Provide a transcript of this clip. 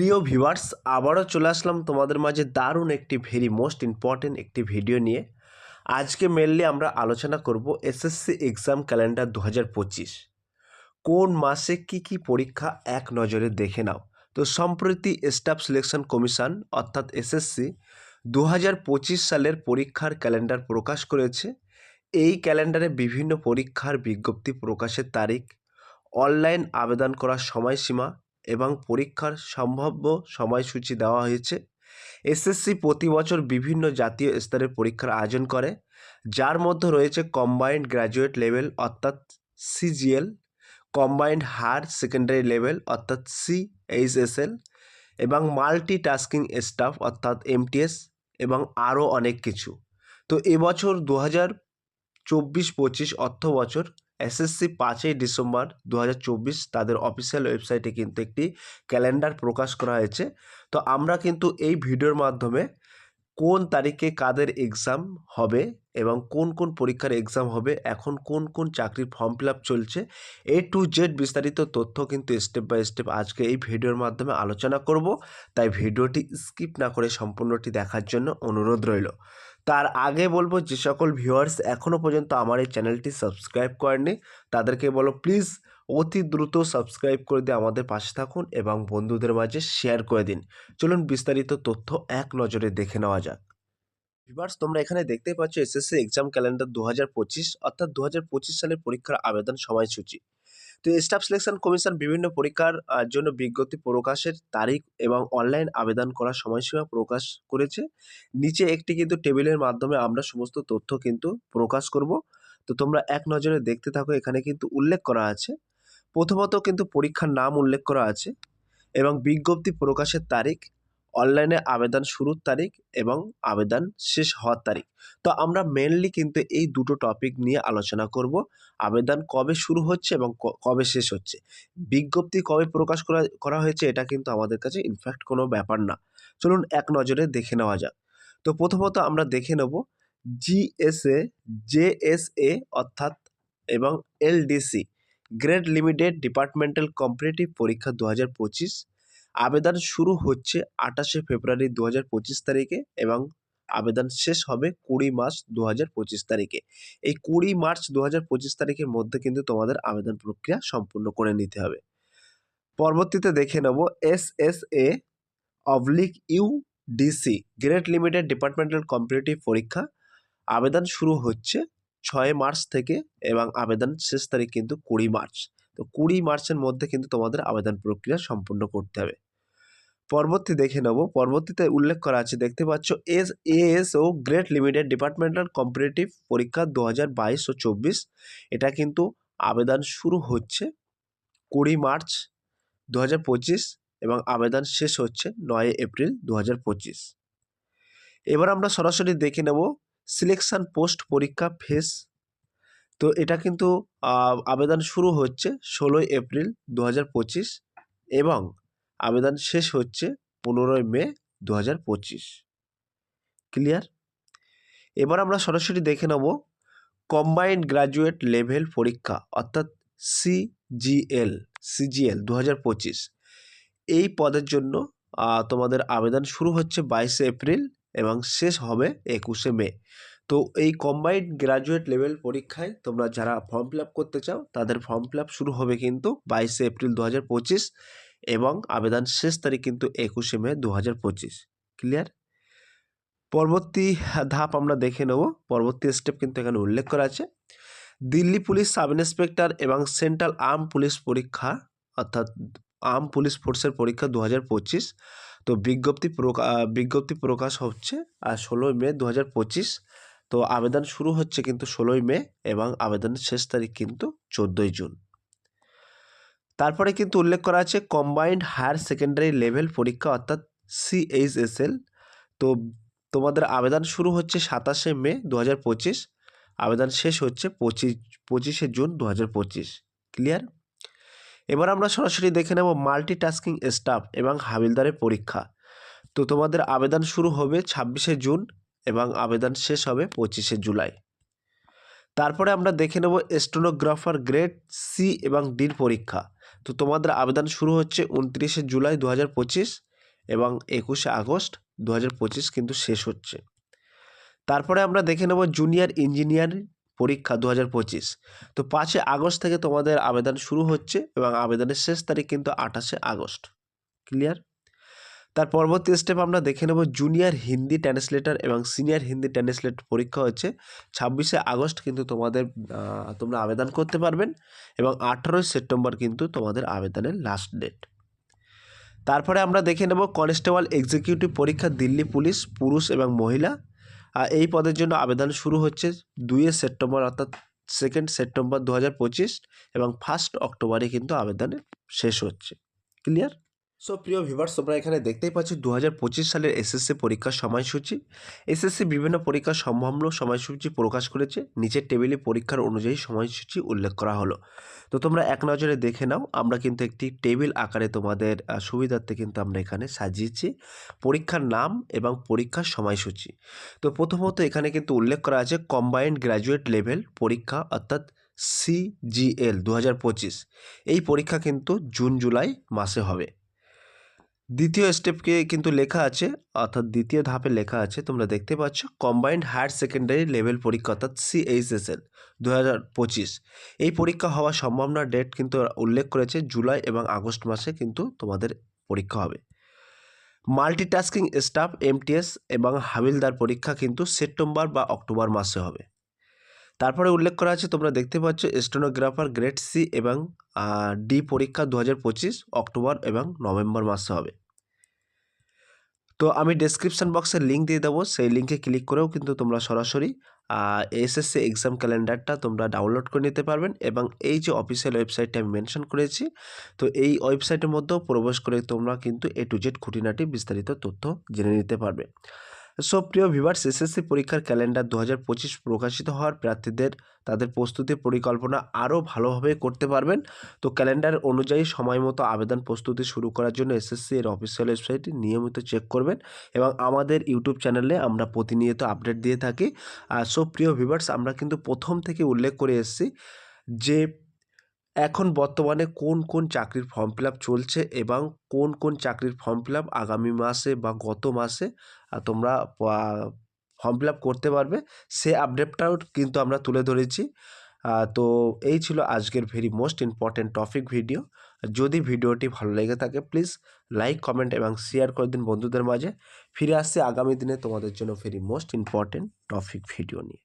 প্রিয় ভিউয়ার্স, আবারও চলে আসলাম তোমাদের মাঝে দারুণ একটি ভেরি মোস্ট ইম্পর্টেন্ট একটি ভিডিও নিয়ে। আজকে মেনলি আমরা আলোচনা করব এসএসসি এক্সাম ক্যালেন্ডার দু হাজার পঁচিশ। কোন মাসে কি কি পরীক্ষা এক নজরে দেখে নাও। তো সম্প্রতি স্টাফ সিলেকশন কমিশন অর্থাৎ এসএসসি দু হাজার পঁচিশ সালের পরীক্ষার ক্যালেন্ডার প্রকাশ করেছে। এই ক্যালেন্ডারে বিভিন্ন পরীক্ষার বিজ্ঞপ্তি প্রকাশের তারিখ অনলাইন আবেদন করার সময়সীমা এবং পরীক্ষার সম্ভাব্য সময়সূচি দেওয়া হয়েছে। এসএসসি প্রতি বছর বিভিন্ন জাতীয় স্তরের পরীক্ষার আয়োজন করে, যার মধ্যে রয়েছে কম্বাইন্ড গ্র্যাজুয়েট লেভেল অর্থাৎ CGL combined higher secondary level অর্থাৎ সিএইচএসএল এবং মাল্টি টাস্কিং স্টাফ অর্থাৎ এমটিএস এবং আরও অনেক কিছু। তো এবছর দু হাজার চব্বিশ পঁচিশ অর্থ বছর এসএসসি পাঁচই ডিসেম্বর দু হাজার চব্বিশ তাদের অফিসিয়াল ওয়েবসাইটে কিন্তু একটি ক্যালেন্ডার প্রকাশ করা হয়েছে। তো আমরা কিন্তু এই ভিডিওর মাধ্যমে কোন তারিখে কাদের এক্সাম হবে এবং কোন কোন পরীক্ষার এক্সাম হবে, এখন কোন কোন চাকরির ফর্ম ফিল চলছে এ টু জেড বিস্তারিত তথ্য কিন্তু স্টেপ বাই স্টেপ আজকে এই ভিডিওর মাধ্যমে আলোচনা করব। তাই ভিডিওটি স্কিপ না করে সম্পূর্ণটি দেখার জন্য অনুরোধ রইল। তার আগে বলব, যে সকল ভিউয়ার্স এখনও পর্যন্ত আমার এই চ্যানেলটি সাবস্ক্রাইব করেননি, তাদেরকে বলো প্লিজ অতি দ্রুত সাবস্ক্রাইব করে দিয়ে আমাদের পাশে থাকুন এবং বন্ধুদের মাঝে শেয়ার করে দিন। চলুন বিস্তারিত তথ্য এক নজরে দেখে নেওয়া যাক। ভিউয়ার্স তোমরা এখানে দেখতেই পাচ্ছ এসএসসি এক্সাম ক্যালেন্ডার দু হাজার পঁচিশ, অর্থাৎ দু হাজার পঁচিশ সালের পরীক্ষার আবেদন সময়সূচি। তো স্টাফ সিলেকশন কমিশন বিভিন্ন পরীক্ষার জন্য বিজ্ঞপ্তি প্রকাশের তারিখ এবং অনলাইন আবেদন করার সময়সীমা প্রকাশ করেছে। নিচে একটি কিন্তু টেবিলের মাধ্যমে আমরা সমস্ত তথ্য কিন্তু প্রকাশ করব। তো তোমরা এক নজরে দেখতে থাকো, এখানে কিন্তু উল্লেখ করা আছে। প্রথমত কিন্তু পরীক্ষার নাম উল্লেখ করা আছে এবং বিজ্ঞপ্তি প্রকাশের তারিখ অনলাইনে আবেদন শুরুর তারিখ এবং আবেদন শেষ হওয়ার তারিখ। তো আমরা মেনলি কিন্তু এই দুটো টপিক নিয়ে আলোচনা করব, আবেদন কবে শুরু হচ্ছে এবং কবে শেষ হচ্ছে। বিজ্ঞপ্তি কবে প্রকাশ করা করা হয়েছে এটা কিন্তু আমাদের কাছে ইনফ্যাক্ট কোনো ব্যাপার না। চলুন এক নজরে দেখে নেওয়া যাক। তো প্রথমত আমরা দেখে নেব, জিএসএ, জেএসএ অর্থাৎ এবং LDC grade limited departmental competitive পরীক্ষা দু হাজার পঁচিশ আবেদন শুরু হচ্ছে আঠাশে ফেব্রুয়ারি দু হাজার পঁচিশ তারিখে এবং আবেদন শেষ হবে কুড়ি মার্চ দু হাজার পঁচিশ তারিখে। এই কুড়ি মার্চ দু হাজার পঁচিশ তারিখের মধ্যে কিন্তু তোমাদের আবেদন প্রক্রিয়া সম্পূর্ণ করে নিতে হবে। পরবর্তীতে দেখে নেব S S A oblique U DC grade limited departmental competitive পরীক্ষা। আবেদন শুরু হচ্ছে ছয় মার্চ থেকে এবং আবেদন শেষ তারিখ কিন্তু কুড়ি মার্চ। তো কুড়ি মার্চের মধ্যে কিন্তু তোমাদের আবেদন প্রক্রিয়া সম্পূর্ণ করতে হবে। পরবর্তী দেখে নেব। পরবর্তীতে উল্লেখ করা আছে, দেখতে পাচ্ছ এস এএস ও গ্রেড লিমিটেড ডিপার্টমেন্টাল কম্পিটিটিভ পরীক্ষা দু হাজার বাইশ ও চব্বিশ। এটা কিন্তু আবেদন শুরু হচ্ছে কুড়ি মার্চ দু হাজার পঁচিশ এবং আবেদন শেষ হচ্ছে নয় এপ্রিল দু হাজার পঁচিশ। এবার আমরা সরাসরি দেখে নেব সিলেকশন পোস্ট পরীক্ষা ফেস। তো এটা কিন্তু আবেদন শুরু হচ্ছে ষোলোই এপ্রিল দু হাজার পঁচিশ এবং আবেদন শেষ হচ্ছে পনেরোই মে দু হাজার পঁচিশ। ক্লিয়ার এবার আমরা সরাসরি দেখে নেব কম্বাইন্ড গ্রাজুয়েট লেভেল পরীক্ষা, অর্থাৎ সিজিএল সিজিএল দু হাজার পঁচিশ। এই পদের জন্য তোমাদের আবেদন শুরু হচ্ছে বাইশে এপ্রিল এবং শেষ হবে একুশে মে। তো এই কম্বাইন্ড গ্রাজুয়েট লেভেল পরীক্ষায় তোমরা যারা ফর্ম ফিল করতে চাও, তাদের ফর্ম ফিল শুরু হবে কিন্তু বাইশে এপ্রিল দু হাজার পঁচিশ। এবং আবেদন শেষ তারিখ কিন্তু একুশে মে দু হাজার পঁচিশ। ক্লিয়ার পরবর্তী ধাপ আমরা দেখে নেব। পরবর্তী স্টেপ কিন্তু এখানে উল্লেখ করা আছে। দিল্লি পুলিশ সাব ইন্সপেক্টর এবং সেন্ট্রাল আর্ম পুলিশ পরীক্ষা, অর্থাৎ আর্ম পুলিশ ফোর্সের পরীক্ষা দু হাজার পঁচিশ। তো বিজ্ঞপ্তি প্রকা বিজ্ঞপ্তি প্রকাশ হচ্ছে আর ষোলোই মে দু হাজার পঁচিশ। তো আবেদন শুরু হচ্ছে কিন্তু ষোলোই মে এবং আবেদনের শেষ তারিখ কিন্তু চোদ্দোই জুন। তারপরে কিন্তু উল্লেখ করা আছে কম্বাইন্ড হায়ার সেকেন্ডারি লেভেল পরীক্ষা, অর্থাৎ সিএইচএসএল তো তোমাদের আবেদন শুরু হচ্ছে সাতাশে মে দু হাজার পঁচিশ, আবেদন শেষ হচ্ছে পঁচিশ, পঁচিশে জুন দু হাজার পঁচিশ। ক্লিয়ার এবার আমরা সরাসরি দেখে নেব মাল্টিটাস্কিং স্টাফ এবং হাবিলদারের পরীক্ষা। তো তোমাদের আবেদন শুরু হবে ছাব্বিশে জুন এবং আবেদন শেষ হবে পঁচিশে জুলাই। তারপরে আমরা দেখে নেব স্টেনোগ্রাফার গ্রেড সি এবং ডির পরীক্ষা। তো তোমাদের আবেদন শুরু হচ্ছে উনত্রিশে জুলাই দু হাজার পঁচিশ এবং একুশে আগস্ট দু হাজার পঁচিশ কিন্তু শেষ হচ্ছে। তারপরে আমরা দেখে নেব জুনিয়র ইঞ্জিনিয়ার পরীক্ষা দু হাজার পঁচিশ। তো পাঁচই আগস্ট থেকে তোমাদের আবেদন শুরু হচ্ছে এবং আবেদনের শেষ তারিখ কিন্তু আঠাশে আগস্ট। ক্লিয়ার? তার পরবর্তী স্টেপ আমরা দেখে নেব জুনিয়র হিন্দি ট্রান্সলেটর এবং সিনিয়র হিন্দি ট্রান্সলেট পরীক্ষা হচ্ছে ছাব্বিশে আগস্ট কিন্তু তোমাদের তোমরা আবেদন করতে পারবেন এবং আঠারোই সেপ্টেম্বর কিন্তু তোমাদের আবেদনের লাস্ট ডেট তারপরে আমরা দেখে নেব কনস্টেবল এক্সিকিউটিভ পরীক্ষা দিল্লি পুলিশ, পুরুষ এবং মহিলা। এই পদের জন্য আবেদন শুরু হচ্ছে দুইয়ে সেপ্টেম্বর অর্থাৎ সেকেন্ড সেপ্টেম্বর দু হাজার পঁচিশ এবং ফার্স্ট অক্টোবরে কিন্তু আবেদনের শেষ হচ্ছে। ক্লিয়ার সো প্রিয় ভিভার্স তোমরা এখানে দেখতেই পাচ্ছ দু হাজার পঁচিশ সালের এসএসসি পরীক্ষার সময়সূচি। এসএসসি বিভিন্ন পরীক্ষার সম্ভাব্য সময়সূচি প্রকাশ করেছে। নিচের টেবিলে পরীক্ষার অনুযায়ী সময়সূচি উল্লেখ করা হলো। তো তোমরা এক নজরে দেখে নাও, আমরা কিন্তু একটি টেবিল আকারে তোমাদের সুবিধার্থে কিন্তু আমরা এখানে সাজিয়েছি। পরীক্ষার নাম এবং পরীক্ষার সময়সূচি। তো প্রথমত এখানে কিন্তু উল্লেখ করা আছে কম্বাইন্ড গ্র্যাজুয়েট লেভেল পরীক্ষা, অর্থাৎ সিজিএল দু হাজার পঁচিশ। এই পরীক্ষা কিন্তু জুন জুলাই মাসে হবে। দ্বিতীয় স্টেপকে কিন্তু লেখা আছে, অর্থাৎ দ্বিতীয় ধাপে লেখা আছে, তোমরা দেখতে পাচ্ছ কম্বাইন্ড হায়ার সেকেন্ডারি লেভেল পরীক্ষা, অর্থাৎ সিএইচএসএল দু হাজার পঁচিশ। এই পরীক্ষা হওয়ার সম্ভাবনা ডেট কিন্তু উল্লেখ করেছে, জুলাই এবং আগস্ট মাসে কিন্তু তোমাদের পরীক্ষা হবে। মাল্টিটাস্কিং স্টাফ এমটিএস এবং হাবিলদার পরীক্ষা কিন্তু সেপ্টেম্বর বা অক্টোবর মাসে হবে। তারপরে উল্লেখ করা আছে, তোমরা দেখতে পাচ্ছ স্টেনোগ্রাফার গ্রেড সি এবং ডি পরীক্ষা দু হাজার পঁচিশ অক্টোবর এবং নভেম্বর মাসে হবে। তো আমি ডেসক্রিপশন বক্সে লিঙ্ক দিয়ে দেবো, সেই লিঙ্কে ক্লিক করেও কিন্তু তোমরা সরাসরি এসএসসি এক্সাম ক্যালেন্ডারটা তোমরা ডাউনলোড করে নিতে পারবেন এবং এই যে অফিসিয়াল ওয়েবসাইটটা আমি মেনশন করেছি, তো এই ওয়েবসাইটের মধ্যেও প্রবেশ করে তোমরা কিন্তু এ টু জেড খুঁটিনাটি বিস্তারিত তথ্য জেনে নিতে পারবে। সো প্রিয় ভিভার্স এসএসসি পরীক্ষার ক্যালেন্ডার দু হাজার পঁচিশ প্রকাশিত হওয়ার প্রার্থীদের তাদের প্রস্তুতি পরিকল্পনা আরও ভালোভাবে করতে পারবেন। তো ক্যালেন্ডার অনুযায়ী সময় মতো আবেদন প্রস্তুতি শুরু করার জন্য এসএসসি এর অফিসিয়াল ওয়েবসাইটটি নিয়মিত চেক করবেন এবং আমাদের ইউটিউব চ্যানেলে আমরা প্রতিনিয়ত আপডেট দিয়ে থাকি। আর সো প্রিয় ভিভার্স আমরা কিন্তু প্রথম থেকে উল্লেখ করে এসেছি যে এখন বর্তমানে কোন কোন চাকরির ফর্ম ফিল চলছে এবং কোন কোন চাকরির ফর্ম ফিল আগামী মাসে বা গত মাসে তোমরা ফর্ম ফিল করতে পারবে। সে আপডেটটাও কিন্তু আমরা তুলে ধরেছি। তো এই ছিল আজকের very most important topic video যদি ভিডিওটি ভালো লেগে থাকে প্লিজ লাইক কমেন্ট এবং শেয়ার করে দিন বন্ধুদের মাঝে। ফিরে আসছে আগামী দিনে তোমাদের জন্য very most important topic video নিয়ে।